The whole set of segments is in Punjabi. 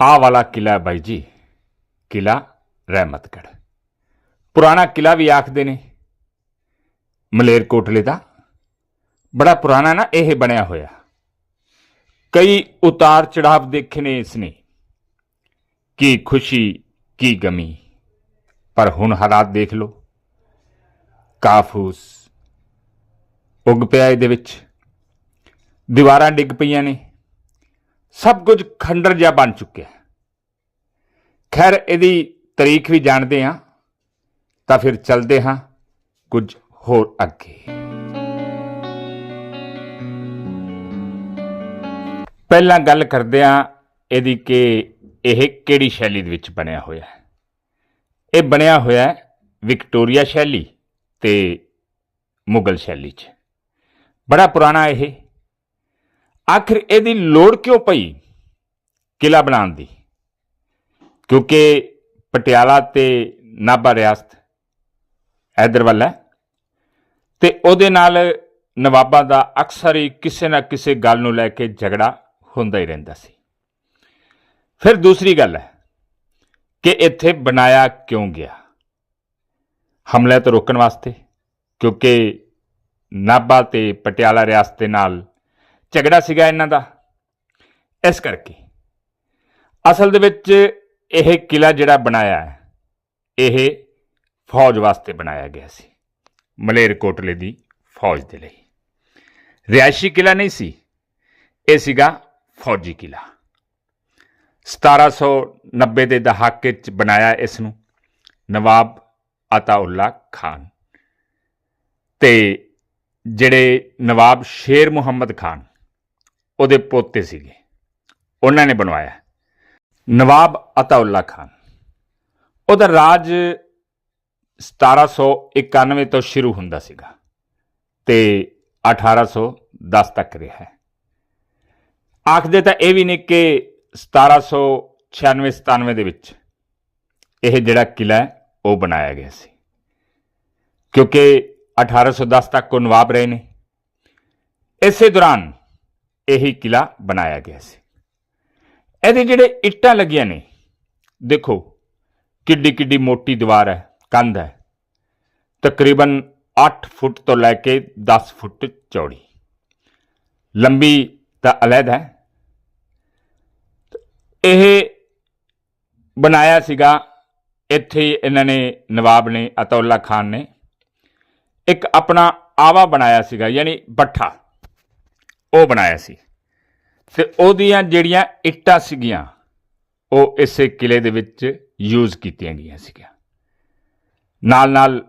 ਆਹ ਵਾਲਾ ਕਿਲਾ ਬਾਈ ਜੀ, ਕਿਲਾ ਰਹਿਮਤਗੜ ਪੁਰਾਣਾ ਕਿਲਾ ਵੀ ਆਖਦੇ ਨੇ, ਮਲੇਰਕੋਟਲੇ ਦਾ। ਬੜਾ ਪੁਰਾਣਾ ਨਾ, ਇਹ ਬਣਿਆ ਹੋਇਆ। ਕਈ ਉਤਾਰ ਚੜਾਵ ਦੇਖੇ ਨੇ ਇਸ ਨੇ ਕੀ ਖੁਸ਼ੀ, ਕੀ ਗਮੀ। ਪਰ ਹੁਣ ਹਾਲਾਤ ਦੇਖ ਲਓ। ਕਾਫੂਸ, ਉੱਗ ਪਿਆ ਇਹਦੇ ਵਿੱਚ। ਦੀਵਾਰਾਂ ਡਿੱਗ ਪਈਆਂ ਨੇ। ਸਭ ਕੁਝ ਖੰਡਰ ਜਿਹਾ ਬਣ ਚੁੱਕਿਆ ਖੈਰ, ਇਹਦੀ ਤਾਰੀਖ ਵੀ ਜਾਣਦੇ ਹਾਂ, ਤਾਂ ਫਿਰ ਚੱਲਦੇ ਹਾਂ ਕੁਝ ਹੋਰ ਅੱਗੇ। ਪਹਿਲਾਂ ਗੱਲ ਕਰਦੇ ਹਾਂ ਇਹਦੀ ਕਿ ਇਹ ਕਿਹੜੀ ਸ਼ੈਲੀ ਦੇ ਵਿੱਚ ਬਣਿਆ ਹੋਇਆ ਹੈ। ਇਹ ਬਣਿਆ ਹੋਇਆ ਹੈ ਵਿਕਟੋਰੀਆ ਸ਼ੈਲੀ ਤੇ ਮੁਗਲ ਸ਼ੈਲੀ 'ਚ। ਬੜਾ ਪੁਰਾਣਾ ਇਹ। ਆਖਿਰ ਇਹਦੀ ਲੋੜ ਕਿਉਂ ਪਈ ਕਿਲਾ ਬਣਾਉਣ ਦੀ? ਕਿਉਂਕਿ ਪਟਿਆਲਾ ਤੇ ਨਾਭਾ ਰਿਆਸਤ ਇਧਰ ਵੱਲ ਹੈ ਤੇ ਉਹਦੇ ਨਾਲ ਨਵਾਬਾਂ ਦਾ ਅਕਸਰ ਹੀ ਕਿਸੇ ਨਾ ਕਿਸੇ ਗੱਲ ਨੂੰ ਲੈ ਕੇ ਝਗੜਾ ਹੁੰਦਾ ਹੀ ਰਹਿੰਦਾ ਸੀ। ਫਿਰ ਦੂਸਰੀ ਗੱਲ ਹੈ ਕਿ ਇੱਥੇ ਬਣਾਇਆ ਕਿਉਂ ਗਿਆ? ਹਮਲੇ ਤੋਂ ਰੋਕਣ ਵਾਸਤੇ, ਕਿਉਂਕਿ ਨਾਭਾ ਤੇ ਪਟਿਆਲਾ ਰਿਆਸਤ ਦੇ ਨਾਲ ਝਗੜਾ ਸੀਗਾ ਇਹਨਾਂ ਦਾ। ਇਸ ਕਰਕੇ ਅਸਲ ਦੇ ਵਿੱਚ ਇਹ ਕਿਲਾ ਜਿਹੜਾ ਬਣਾਇਆ ਹੈ, ਇਹ ਫੌਜ ਵਾਸਤੇ ਬਣਾਇਆ ਗਿਆ ਸੀ ਮਲੇਰਕੋਟਲੇ ਦੀ ਫੌਜ ਦੇ ਲਈ। ਰਿਹਾਇਸ਼ੀ ਕਿਲਾ ਨਹੀਂ ਸੀ, ਇਹ ਸੀਗਾ ਫੌਜੀ ਕਿਲਾ 1790 ਦੇ ਦਹਾਕੇ 'ਚ ਬਣਾਇਆ ਇਸ ਨੂੰ ਨਵਾਬ ਅਤਾਉੱਲਾ ਖਾਨ। ਤੇ ਜਿਹੜੇ ਨਵਾਬ ਸ਼ੇਰ ਮੁਹੰਮਦ ਖਾਨ ਉਹਦੇ ਪੋਤੇ ਸੀਗੇ। ਉਹਨਾਂ ਨੇ ਬਣਵਾਇਆ। ਨਵਾਬ ਅਤਾਉੱਲਾ ਖਾਨ। ਉਹਦਾ ਰਾਜ 1791 ਤੋਂ ਸ਼ੁਰੂ ਹੁੰਦਾ ਸੀਗਾ ਤੇ 1810 ਤੱਕ ਰਿਹਾ ਆਖਦੇ ਤਾਂ ਇਹ ਵੀ ਨੇ ਕਿ 1796 97 ਦੇ ਵਿੱਚ ਇਹ ਜਿਹੜਾ ਕਿਲਾ ਹੈ, ਉਹ ਬਣਾਇਆ ਗਿਆ ਸੀ। ਕਿਉਂਕਿ 1810 ਤੱਕ ਉਹ ਨਵਾਬ ਰਹੇ ਨੇ। ਇਸੇ ਦੌਰਾਨ ਇਹੀ ਕਿਲਾ ਬਣਾਇਆ ਗਿਆ ਸੀ। ਇਹਦੇ ਜਿਹੜੇ ਇੱਟਾਂ ਲੱਗੀਆਂ ਨੇ, ਦੇਖੋ ਕਿੱਡੀ ਕਿੱਡੀ ਮੋਟੀ ਦੀਵਾਰ ਹੈ, ਕੰਧ ਹੈ। ਤਕਰੀਬਨ 8 ਫੁੱਟ ਤੋਂ ਲੈ ਕੇ 10 ਫੁੱਟ ਚੌੜੀ। ਲੰਬੀ ਤਾਂ ਅਲੱਗ ਹੈ। ਇਹ ਬਣਾਇਆ ਸੀਗਾ, ਇੱਥੇ ਇਹਨਾਂ ਨੇ, ਨਵਾਬ ਨੇ, ਅਤੌਲਾ ਖਾਨ ਨੇ, ਇੱਕ ਆਪਣਾ ਆਵਾ ਬਣਾਇਆ ਸੀਗਾ, ਯਾਨੀ ਬੱਠਾ। ਉਹ ਬਣਾਇਆ ਸੀ। ਤੇ ਉਹਦੀਆਂ ਜਿਹੜੀਆਂ ਇੱਟਾਂ ਸੀਗੀਆਂ, ਉਹ ਇਸੇ ਕਿਲੇ ਦੇ ਵਿੱਚ ਯੂਜ਼ ਕੀਤੀਆਂ ਗਈਆਂ ਸੀਗੀਆਂ। ਨਾਲ ਨਾਲ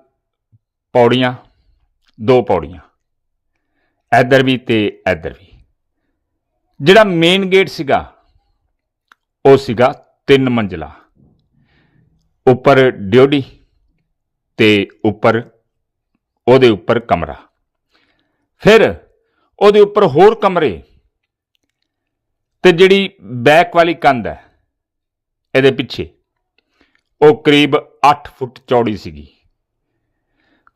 ਪੌੜੀਆਂ, ਦੋ ਪੌੜੀਆਂ, ਇੱਧਰ ਵੀ ਤੇ ਇੱਧਰ ਵੀ। ਜਿਹੜਾ ਮੇਨ ਗੇਟ ਸੀਗਾ, ਉਹ ਸੀਗਾ ਤਿੰਨ ਮੰਜ਼ਲਾ। ਉੱਪਰ ਡਿਓਡੀ ਤੇ ਉੱਪਰ, ਉਹਦੇ ਉੱਪਰ ਕਮਰਾ। ਫਿਰ ਉਹਦੇ ਉੱਪਰ ਹੋਰ ਕਮਰੇ ਤੇ ਜਿਹੜੀ ਬੈਕ ਵਾਲੀ ਕੰਧ ਹੈ, ਇਹਦੇ ਪਿੱਛੇ, ਉਹ ਕਰੀਬ 8 ਫੁੱਟ ਚੌੜੀ ਸੀਗੀ।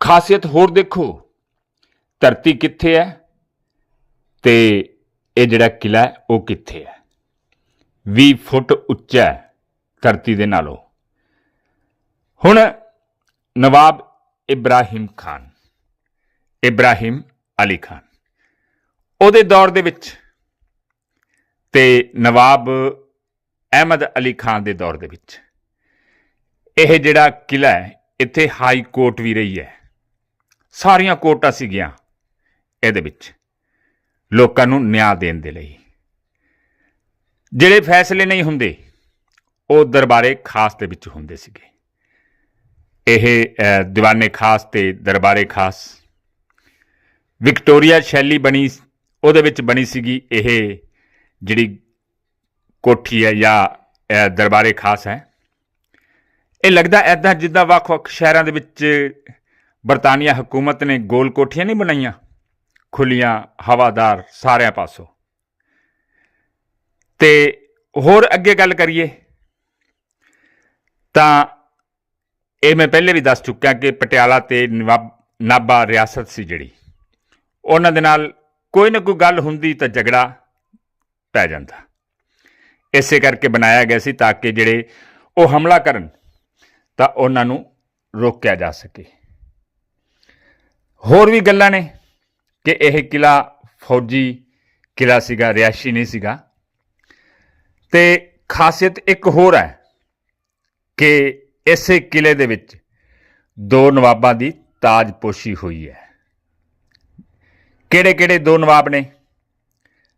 ਖਾਸੀਅਤ ਹੋਰ ਦੇਖੋ, ਧਰਤੀ ਕਿੱਥੇ ਹੈ ਤੇ ਇਹ ਜਿਹੜਾ ਕਿਲਾ ਹੈ, ਉਹ ਕਿੱਥੇ ਹੈ? 20 ਫੁੱਟ ਉੱਚਾ ਹੈ ਧਰਤੀ ਦੇ ਨਾਲੋਂ। ਹੁਣ ਨਵਾਬ ਇਬਰਾਹਿਮ ਖਾਨ, ਇਬਰਾਹਿਮ ਅਲੀ ਖਾਨ। ਉਹਦੇ ਦੌਰ ਦੇ ਵਿੱਚ ਤੇ ਨਵਾਬ ਅਹਿਮਦ ਅਲੀ ਖਾਨ ਦੇ ਦੌਰ ਦੇ ਵਿੱਚ। ਇਹ ਜਿਹੜਾ ਕਿਲਾ ਹੈ, ਇੱਥੇ ਹਾਈ ਕੋਰਟ ਵੀ ਰਹੀ ਹੈ। ਸਾਰੀਆਂ ਕੋਰਟਾਂ ਸੀਗੀਆਂ ਇਹਦੇ ਵਿੱਚ ਲੋਕਾਂ ਨੂੰ ਨਿਆਂ ਦੇਣ ਦੇ ਲਈ। ਜਿਹੜੇ ਫੈਸਲੇ ਨਹੀਂ ਹੁੰਦੇ, ਉਹ ਦਰਬਾਰੇ ਖਾਸ ਦੇ ਵਿੱਚ ਹੁੰਦੇ ਸੀਗੇ। ਇਹ ਦੀਵਾਨੇ ਖਾਸ ਤੇ ਦਰਬਾਰੇ ਖਾਸ। ਵਿਕਟੋਰੀਆ ਸ਼ੈਲੀ ਬਣੀ ਉਹਦੇ ਵਿੱਚ ਬਣੀ ਸੀਗੀ ਇਹ ਜਿਹੜੀ ਕੋਠੀ ਹੈ ਜਾਂ ਦਰਬਾਰੇ ਖਾਸ ਹੈ। ਇਹ ਲੱਗਦਾ ਐਦਾਂ ਜਿੱਦਾਂ ਵੱਖ-ਵੱਖ ਸ਼ਹਿਰਾਂ ਦੇ ਵਿੱਚ ਬਰਤਾਨੀਆ ਹਕੂਮਤ ਨੇ ਗੋਲ ਕੋਠੀਆਂ ਨਹੀਂ ਬਣਾਈਆਂ ਖੁੱਲੀਆਂ ਹਵਾਦਾਰ ਸਾਰਿਆਂ ਪਾਸੋਂ। ਤੇ ਹੋਰ ਅੱਗੇ ਗੱਲ ਕਰੀਏ, ਤਾਂ ਇਹ ਮੈਂ ਪਹਿਲੇ ਵੀ ਦੱਸ ਚੁੱਕਿਆ ਕਿ ਪਟਿਆਲਾ ਤੇ ਨਵਾਬ ਨਾਭਾ ਰਿਆਸਤ ਸੀ ਜਿਹੜੀ। ਉਹਨਾਂ ਦੇ ਨਾਲ ਕੋਈ ਨਾ ਕੋਈ ਗੱਲ ਹੁੰਦੀ ਤਾਂ ਝਗੜਾ ਪੈ ਜਾਂਦਾ। ਇਸੇ ਕਰਕੇ ਬਣਾਇਆ ਗਿਆ ਸੀ ਤਾਂ ਕਿ ਜਿਹੜੇ ਉਹ ਹਮਲਾ ਕਰਨ ਤਾਂ ਉਹਨਾਂ ਨੂੰ ਰੋਕਿਆ ਜਾ ਸਕੇ। ਹੋਰ ਵੀ ਗੱਲਾਂ ਨੇ ਕਿ ਇਹ ਕਿਲਾ ਫੌਜੀ ਕਿਲਾ ਸੀਗਾ ਰਿਆਸ਼ੀ ਨਹੀਂ ਸੀਗਾ। ਤੇ ਖਾਸੀਅਤ ਇੱਕ ਹੋਰ ਹੈ ਕਿ ਇਸੇ ਕਿਲੇ ਦੇ ਵਿੱਚ ਦੋ ਨਵਾਬਾਂ ਦੀ ਤਾਜਪੋਸ਼ੀ ਹੋਈ ਹੈ। ਕਿਹੜੇ ਕਿਹੜੇ ਦੋ ਨਵਾਬ ਨੇ?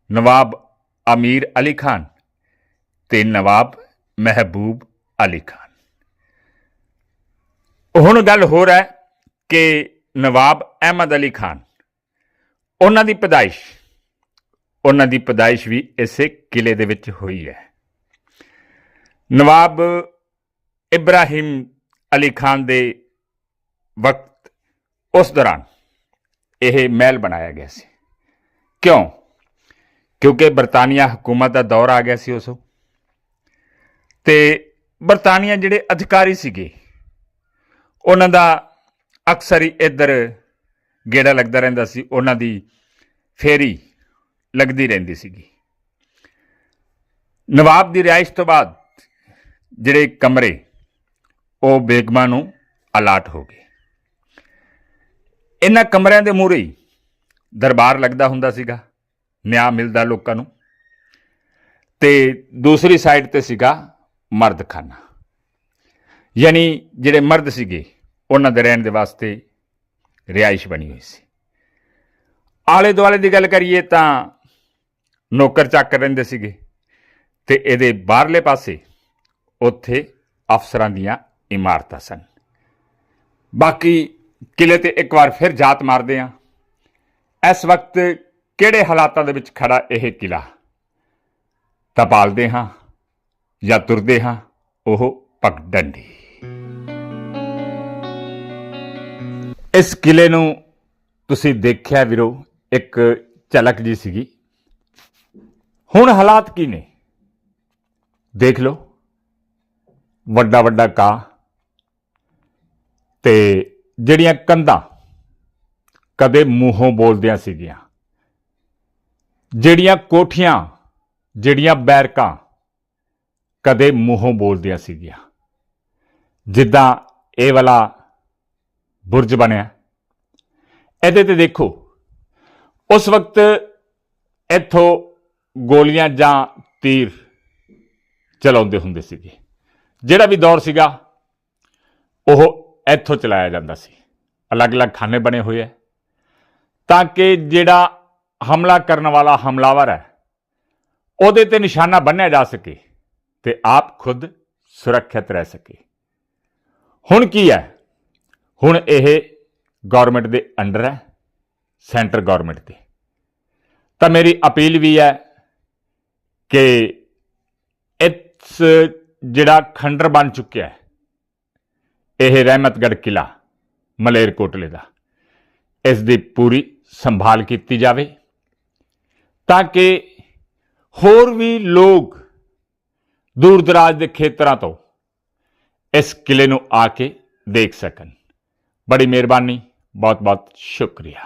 ਨਵਾਬ ਅਮੀਰ ਅਲੀ ਖਾਨ ਤੇ ਨਵਾਬ ਮਹਿਬੂਬ ਅਲੀ ਖਾਨ। ਹੁਣ ਗੱਲ ਹੋਰ ਹੈ ਕਿ ਨਵਾਬ ਅਹਿਮਦ ਅਲੀ ਖਾਨ, ਉਹਨਾਂ ਦੀ ਪਦਾਇਸ਼, ਉਹਨਾਂ ਦੀ ਪਦਾਇਸ਼ ਵੀ ਇਸੇ ਕਿਲੇ ਦੇ ਵਿੱਚ ਹੋਈ ਹੈ। ਨਵਾਬ ਇਬਰਾਹਿਮ ਅਲੀ ਖਾਨ ਦੇ ਵਕਤ ਉਸ ਦੌਰਾਨ ਇਹ ਮਹਿਲ ਬਣਾਇਆ ਗਿਆ ਸੀ। ਕਿਉਂ? ਕਿਉਂਕਿ ਬਰਤਾਨੀਆ ਹਕੂਮਤ ਦਾ ਦੌਰ ਆ ਗਿਆ ਸੀ ਉਸ। ਤੇ ਬਰਤਾਨੀਆ ਜਿਹੜੇ ਅਧਿਕਾਰੀ ਸੀਗੇ, ਉਹਨਾਂ ਦਾ ਅਕਸਰ ਹੀ ਇੱਧਰ ਗੇੜਾ ਲੱਗਦਾ ਰਹਿੰਦਾ ਸੀ, ਉਹਨਾਂ ਦੀ ਫੇਰੀ ਲੱਗਦੀ ਰਹਿੰਦੀ ਸੀਗੀ। ਨਵਾਬ ਦੀ ਰਿਹਾਇਸ਼ ਤੋਂ ਬਾਅਦ ਜਿਹੜੇ ਕਮਰੇ, ਉਹ ਬੇਗਮਾਂ ਨੂੰ ਅਲਾਟ ਹੋ ਗਏ। ਇਹਨਾਂ ਕਮਰਿਆਂ ਦੇ ਮੂਹਰੇ ਹੀ ਦਰਬਾਰ ਲੱਗਦਾ ਹੁੰਦਾ ਸੀਗਾ, ਨਿਆਂ ਮਿਲਦਾ ਲੋਕਾਂ ਨੂੰ। ਤੇ ਦੂਸਰੀ ਸਾਈਡ ਤੇ ਸੀਗਾ ਮਰਦਖਾਨਾ। ਯਾਨੀ ਜਿਹੜੇ ਮਰਦ ਸੀਗੇ, ਉਹਨਾਂ ਦੇ ਰਹਿਣ ਦੇ ਵਾਸਤੇ ਰਿਹਾਇਸ਼ ਬਣੀ ਹੋਈ ਸੀ। ਆਲੇ ਦੁਆਲੇ ਦੀ ਗੱਲ ਕਰੀਏ ਤਾਂ ਨੌਕਰ ਚਾਕਰ ਰਹਿੰਦੇ ਸੀਗੇ ਤੇ ਇਹਦੇ ਬਾਹਰਲੇ ਪਾਸੇ ਉੱਥੇ ਅਫਸਰਾਂ ਦੀਆਂ ਇਮਾਰਤਾਂ ਸਨ। ਬਾਕੀ ਕਿਲੇ ਤੇ ਇੱਕ ਵਾਰ ਫਿਰ ਜਾਤ ਮਾਰਦੇ ਆ। ਇਸ ਵਕਤ ਕਿਹੜੇ ਹਾਲਾਤਾਂ ਦੇ ਵਿੱਚ ਖੜਾ ਇਹ ਕਿਲਾ? ਤਾਂ ਪਾਲਦੇ ਹਾਂ ਜਾਂ ਤੁਰਦੇ ਹਾਂ, ਉਹ ਪਗਡੰਡੀ ਇਸ ਕਿਲੇ ਨੂੰ ਤੁਸੀਂ ਦੇਖਿਆ ਵੀਰੋ, ਇੱਕ ਝਲਕ ਜੀ ਸੀਗੀ। ਹੁਣ ਹਾਲਾਤ ਕੀ ਨੇ? ਦੇਖ ਲਓ। ਵੱਡਾ ਵੱਡਾ ਕਾ ਤੇ ਜਿਹੜੀਆਂ ਕੰਧਾਂ ਕਦੇ ਮੂੰਹੋਂ ਬੋਲਦਿਆਂ ਸੀਗੀਆਂ, ਜਿਹੜੀਆਂ ਕੋਠੀਆਂ, ਜਿਹੜੀਆਂ ਬੈਰਕਾਂ ਕਦੇ ਮੂੰਹੋਂ ਬੋਲਦਿਆਂ ਸੀਗੀਆਂ। ਜਿੱਦਾਂ ਇਹ ਵਾਲਾ ਬੁਰਜ ਬਣਿਆ। ਇਹਦੇ ਤੇ ਦੇਖੋ, ਉਸ ਵਕਤ ਇੱਥੋਂ ਗੋਲੀਆਂ ਜਾਂ ਤੀਰ ਚਲਾਉਂਦੇ ਹੁੰਦੇ ਸੀਗੇ। ਜਿਹੜਾ ਵੀ ਦੌਰ ਸੀਗਾ, ਉਹ ਇੱਥੋਂ ਚਲਾਇਆ ਜਾਂਦਾ ਸੀ। ਅਲੱਗ-ਅਲੱਗ ਖਾਨੇ ਬਣੇ ਹੋਏ ਐ। ਤਾਂ ਕਿ ਜਿਹੜਾ ਹਮਲਾ ਕਰਨ ਵਾਲਾ ਹਮਲਾਵਰ ਹੈ ਉਹਦੇ ਤੇ ਨਿਸ਼ਾਨਾ ਬੰਨਿਆ ਜਾ ਸਕੇ ਤੇ ਆਪ ਖੁਦ ਸੁਰੱਖਿਅਤ ਰਹਿ ਸਕੇ। ਹੁਣ ਕੀ ਹੈ ਹੁਣ ਇਹ ਗਵਰਨਮੈਂਟ ਦੇ ਅੰਡਰ ਹੈ ਸੈਂਟਰ ਗਵਰਨਮੈਂਟ ਦੇ। ਤਾਂ ਮੇਰੀ ਅਪੀਲ ਵੀ ਹੈ ਕਿ ਇਸ ਜਿਹੜਾ ਖੰਡਰ ਬਣ ਚੁੱਕਿਆ ਹੈ ਇਹ ਰਹਿਮਤਗੜ ਕਿਲਾ ਮਲੇਰਕੋਟਲੇ ਦਾ। ਇਸ ਦੀ ਪੂਰੀ ਸੰਭਾਲ ਕੀਤੀ ਜਾਵੇ ਤਾਂ ਕਿ ਹੋਰ ਵੀ ਲੋਕ ਦੂਰ ਦਰਾਜ ਦੇ ਖੇਤਰਾਂ ਤੋਂ ਇਸ ਕਿਲੇ ਨੂੰ ਆ ਕੇ ਦੇਖ ਸਕਣ। ਬੜੀ ਮਿਹਰਬਾਨੀ ਬਹੁਤ ਬਹੁਤ ਸ਼ੁਕਰੀਆ।